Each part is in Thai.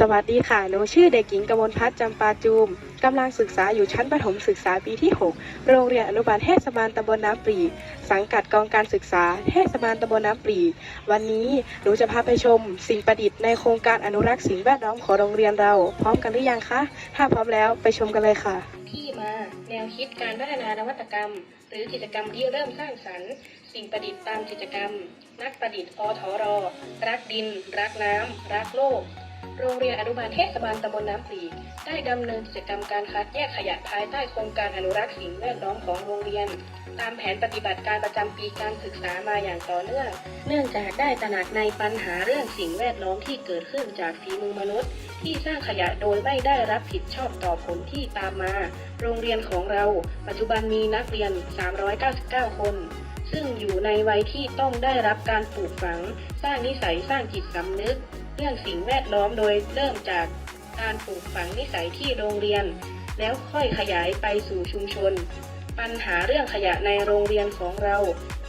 สวัสดีค่ะ หนูชื่อเด็กหญิงกมลพัฒน์จำปาจูม กำลังศึกษาอยู่ชั้นประถมศึกษาปีที่ 6 โรงเรียนอนุบาลเทศบาลตำบลน้ำปรี สังกัดกองการศึกษาเทศบาลตำบลน้ำปรี วันนี้หนูจะพาไปชม สิ่งประดิษฐ์ในโครงการอนุรักษ์สิ่งแวดล้อมของโรงเรียนเรา พร้อมกันหรือยังคะ ถ้าพร้อมแล้วไปชมกันเลยค่ะ ที่มา แนวคิดการพัฒนานวัตกรรม หรือกิจกรรมที่เริ่มสร้างสรรค์ สิ่งประดิษฐ์ตามกิจกรรม นักประดิษฐ์อทรรักดิน รักน้ำรักโลก โรงเรียนอนุบาลเทศบาลตำบลน้ำปีได้ดำเนินกิจกรรมการคัดแยกขยะภายใต้โครงการอนุรักษ์สิ่งแวดล้อมของโรงเรียน ตามแผนปฏิบัติการประจำปีการศึกษามาอย่างต่อเนื่อง เนื่องจากได้ตระหนักในปัญหาเรื่องสิ่งแวดล้อมที่เกิดขึ้นจากฝีมือมนุษย์ ที่สร้างขยะโดยไม่ได้รับผิดชอบต่อผลที่ตามมา โรงเรียนของเรา ปัจจุบันมีนักเรียน 399 คนซึ่งอยู่ในวัยที่ต้องได้รับการปลูกฝัง สร้างนิสัย สร้างจิตสำนึก เรื่องสิ่งแวดล้อมโดยเริ่มจากการปลูกฝังนิสัยที่โรงเรียน แล้วค่อยขยายไปสู่ชุมชน ปัญหาเรื่องขยะในโรงเรียนของเรา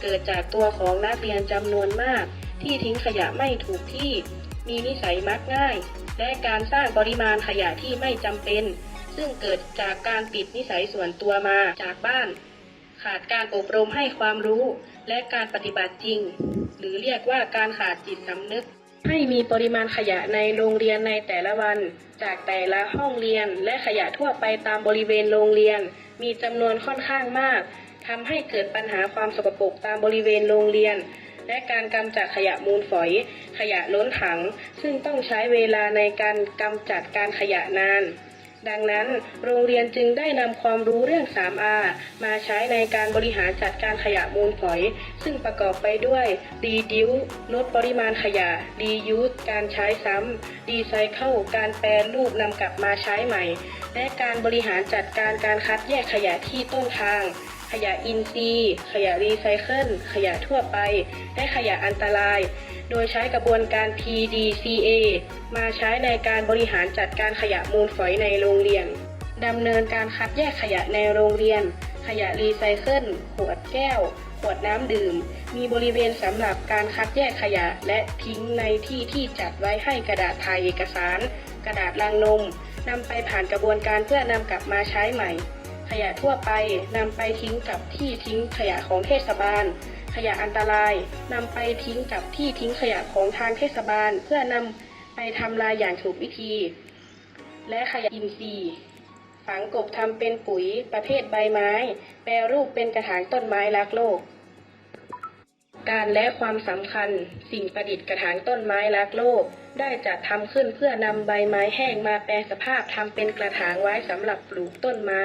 เกิดจากตัวของนักเรียนจำนวนมาก ที่ทิ้งขยะไม่ถูกที่ มีนิสัยมักง่าย และการสร้างปริมาณขยะที่ไม่จำเป็น ซึ่งเกิดจากการติดนิสัยส่วนตัวมาจากบ้าน ขาดการอบรมให้ความรู้ และการปฏิบัติจริง หรือเรียกว่าการขาดจิตสำนึก ให้มีปริมาณขยะในโรงเรียนในแต่ละวัน จากแต่ละห้องเรียนและขยะทั่วไปตามบริเวณโรงเรียน มีจำนวนค่อนข้างมากทำให้เกิดปัญหาความสกปรกตามบริเวณโรงเรียน และการกำจัดขยะมูลฝอย ขยะล้นถัง ซึ่งต้องใช้เวลาในการกำจัดการขยะนาน ดังนั้นโรงเรียนจึงได้นำความรู้เรื่อง 3R มาใช้ในการบริหารจัดการขยะมูลฝอย ซึ่งประกอบไปด้วย reduce ลดปริมาณขยะ reuse การใช้ซ้ำ recycle การแปรรูปนำกลับมาใช้ใหม่ และการบริหารจัดการการคัดแยกขยะที่ต้นทาง ขยะอินทรีย์ ขยะรีไซเคิล ขยะทั่วไป และขยะอันตราย โดยใช้กระบวนการ PDCA มาใช้ในการบริหารจัดการขยะมูลฝอยในโรงเรียนดำเนินการคัดแยกขยะในโรงเรียน ขยะรีไซเคิล ขวดแก้ว ขวดน้ำดื่ม มีบริเวณสำหรับการคัดแยกขยะและทิ้งในที่ที่จัดไว้ให้กระดาษถ่ายเอกสาร กระดาษลังนมนำไปผ่านกระบวนการเพื่อนำกลับมาใช้ใหม่ ขยะทั่วไปนำไปทิ้งกับที่ทิ้งขยะของเทศบาล ขยะอันตรายนำไปทิ้งกับที่ทิ้งขยะของทางเทศบาล เพื่อนำไปทำลายอย่างถูกวิธี และขยะอินทรีย์ฝังกบทำเป็นปุ๋ยประเภทใบไม้ แปรรูปเป็นกระถางต้นไม้รักโลก การและความสำคัญ สิ่งประดิษฐ์กระถางต้นไม้รักโลก ได้จัดทำขึ้นเพื่อนำใบไม้แห้งมาแปรสภาพทำเป็นกระถางไว้สำหรับปลูกต้นไม้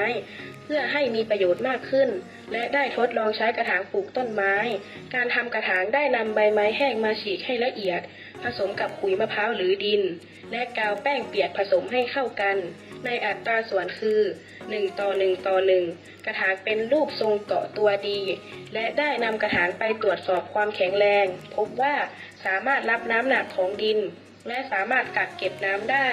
เพื่อให้มีประโยชน์มากขึ้น และได้ทดลองใช้กระถางปลูกต้นไม้ การทำกระถางได้นำใบไม้แห้งมาฉีกให้ละเอียด ผสมกับขุยมะพร้าวหรือดิน และกาวแป้งเปียกผสมให้เข้ากัน ในอัตราส่วนคือ 1 ต่อ 1 ต่อ 1 กระถางเป็นรูปทรงเกาะตัวดี และได้นำกระถางไปตรวจสอบความแข็งแรง พบว่าสามารถรับน้ำหนักของดิน และสามารถกักเก็บน้ำได้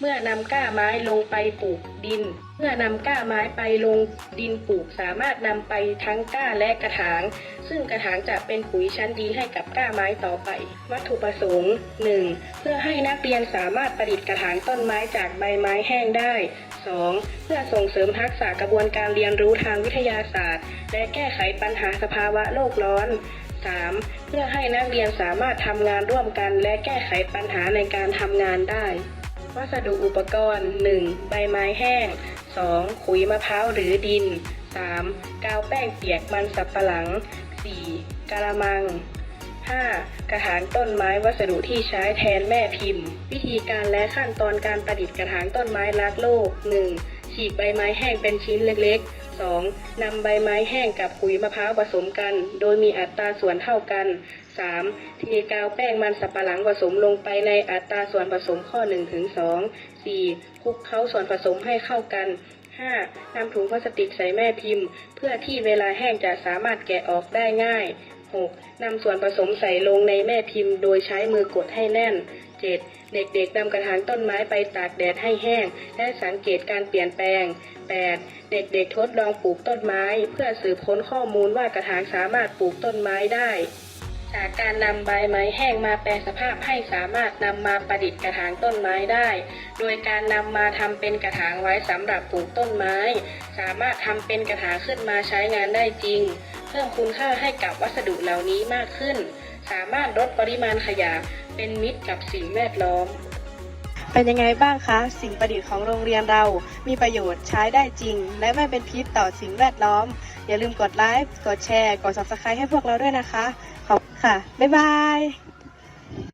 เมื่อนำก้าไม้ลงไปปลูกดิน เมื่อนำก้าไม้ไปลงดินปลูก สามารถนำไปทั้งก้าและกระถาง ซึ่งกระถางจะเป็นปุ๋ยชั้นดีให้กับก้าไม้ต่อไป วัตถุประสงค์ 1. เพื่อให้นักเรียนสามารถประดิษฐ์กระถางต้นไม้จากใบไม้แห้งได้ 2. เพื่อส่งเสริมทักษะกระบวนการเรียนรู้ทางวิทยาศาสตร์ และแก้ไขปัญหาสภาวะโลกร้อน 3. เพื่อให้นักเรียนสามารถทำงานร่วมกัน และแก้ไขปัญหาในการทำงานได้ วัสดุอุปกรณ์ 1. ใบไม้แห้ง 2. ขุยมะพร้าวหรือดิน 3. กาวแป้งเปียกมันสับปะหลัง 4. กะละมัง 5. กระถางต้นไม้วัสดุที่ใช้แทนแม่พิมพ์ วิธีการและขั้นตอนการประดิษฐ์กระถางต้นไม้รักโลก 1. ฉีกใบไม้แห้งเป็นชิ้นเล็กๆ 2. นำใบไม้แห้งกับขุยมะพร้าวผสมกัน โดยมีอัตราส่วนเท่ากัน 3. เทกาวแป้งมันสับปะหลังผสมลงไปในอัตราส่วนผสมข้อ1ถึง2 4. คลุกเคล้าส่วนผสมให้เข้ากัน 5. นำถุงพลาสติกใส่แม่พิมพ์ เพื่อที่เวลาแห้งจะสามารถแกะออกได้ง่าย 6. นำส่วนผสมใส่ลงในแม่พิมพ์ โดยใช้มือกดให้แน่น 7. เด็กๆนำกระถางต้นไม้ไปตากแดดให้แห้ง และสังเกตการเปลี่ยนแปลง 8. เด็กๆทดลองปลูกต้นไม้ เพื่อสืบค้นข้อมูลว่ากระถางสามารถปลูกต้นไม้ได้ จากการนำใบไม้แห้งมาแปลสภาพให้สามารถนำมาประดิษฐ์กระถางต้นไม้ได้ โดยการนำมาทำเป็นกระถางไว้สำหรับปลูกต้นไม้ สามารถทำเป็นกระถางขึ้นมาใช้งานได้จริง เพิ่มคุณค่าให้กับวัสดุเหล่านี้มากขึ้น สามารถลดปริมาณขยะเป็นมิตรกับสิ่งแวดล้อม เป็นยังไงบ้างคะ สิ่งประดิษฐ์ของโรงเรียนเรา มีประโยชน์ใช้ได้จริง และไม่เป็นพิษต่อสิ่งแวดล้อม อย่าลืมกดไลค์กดแชร์ กด subscribe ให้พวกเราด้วยนะคะ ขอบคุณค่ะ บ๊ายบาย